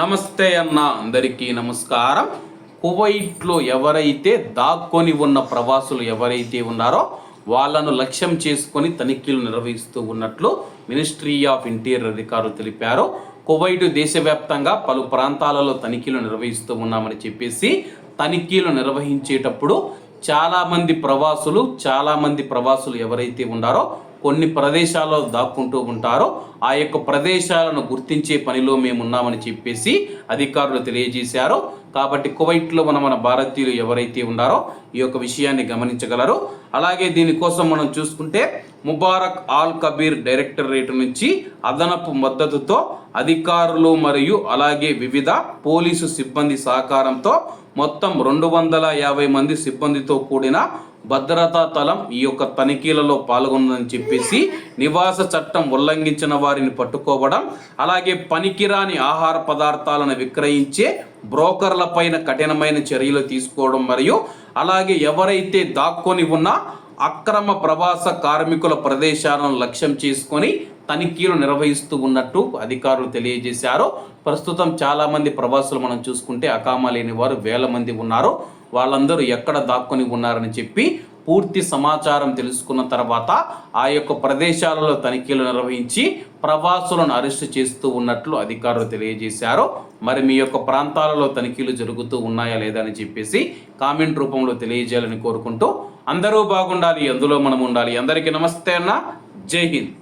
నమస్తే అన్న అందరికీ నమస్కారం. కువైట్లో ఎవరైతే దాక్కొని ఉన్న ప్రవాసులు ఎవరైతే ఉన్నారో వాళ్ళను లక్ష్యం చేసుకొని తనిఖీలు నిర్వహిస్తూ ఉన్నట్లు మినిస్ట్రీ ఆఫ్ ఇంటీరియర్ అధికారులు తెలిపారు. కువైట్ దేశవ్యాప్తంగా పలు ప్రాంతాలలో తనిఖీలు నిర్వహిస్తూ ఉన్నామని చెప్పేసి తనిఖీలు నిర్వహించేటప్పుడు చాలామంది ప్రవాసులు చాలామంది ప్రవాసులు ఎవరైతే ఉన్నారో కొన్ని ప్రదేశాల్లో దాక్కుంటూ ఉంటారో ఆ యొక్క ప్రదేశాలను గుర్తించే పనిలో మేము ఉన్నామని చెప్పేసి అధికారులు తెలియజేశారు. కాబట్టి కువైట్లో మన మన భారతీయులు ఎవరైతే ఉన్నారో ఈ యొక్క విషయాన్ని గమనించగలరు. అలాగే దీనికోసం మనం చూసుకుంటే ముబారక్ ఆల్ కబీర్ డైరెక్టరేట్ నుంచి అదనపు మద్దతుతో అధికారులు మరియు అలాగే వివిధ పోలీసు సిబ్బంది సహకారంతో మొత్తం రెండు వందల యాభై మంది సిబ్బందితో కూడిన భద్రతా తలం ఈ యొక్క తనిఖీలలో పాల్గొందని చెప్పేసి నివాస చట్టం ఉల్లంఘించిన వారిని పట్టుకోవడం అలాగే పనికిరాని ఆహార పదార్థాలను విక్రయించే బ్రోకర్ల పైన కఠినమైన చర్యలు తీసుకోవడం మరియు అలాగే ఎవరైతే దాక్కొని ఉన్న అక్రమ ప్రవాస కార్మికుల ప్రదేశాలను లక్ష్యం చేసుకొని తనిఖీలు నిర్వహిస్తూ ఉన్నట్టు అధికారులు తెలియజేశారు. ప్రస్తుతం చాలామంది ప్రవాసులు మనం చూసుకుంటే అకామా లేని వారు వేల మంది ఉన్నారు. వాళ్ళందరూ ఎక్కడ దాక్కుని ఉన్నారని చెప్పి పూర్తి సమాచారం తెలుసుకున్న తర్వాత ఆ యొక్క ప్రదేశాలలో తనిఖీలు నిర్వహించి ప్రవాసులను అరెస్టు చేస్తూ ఉన్నట్లు అధికారులు తెలియజేశారు. మరి మీ యొక్క ప్రాంతాలలో తనిఖీలు జరుగుతూ ఉన్నాయా లేదా అని చెప్పేసి కామెంట్ రూపంలో తెలియజేయాలని కోరుకుంటూ అందరూ బాగుండాలి అందులో మనం ఉండాలి. అందరికీ నమస్తే అన్న. జై హింద్.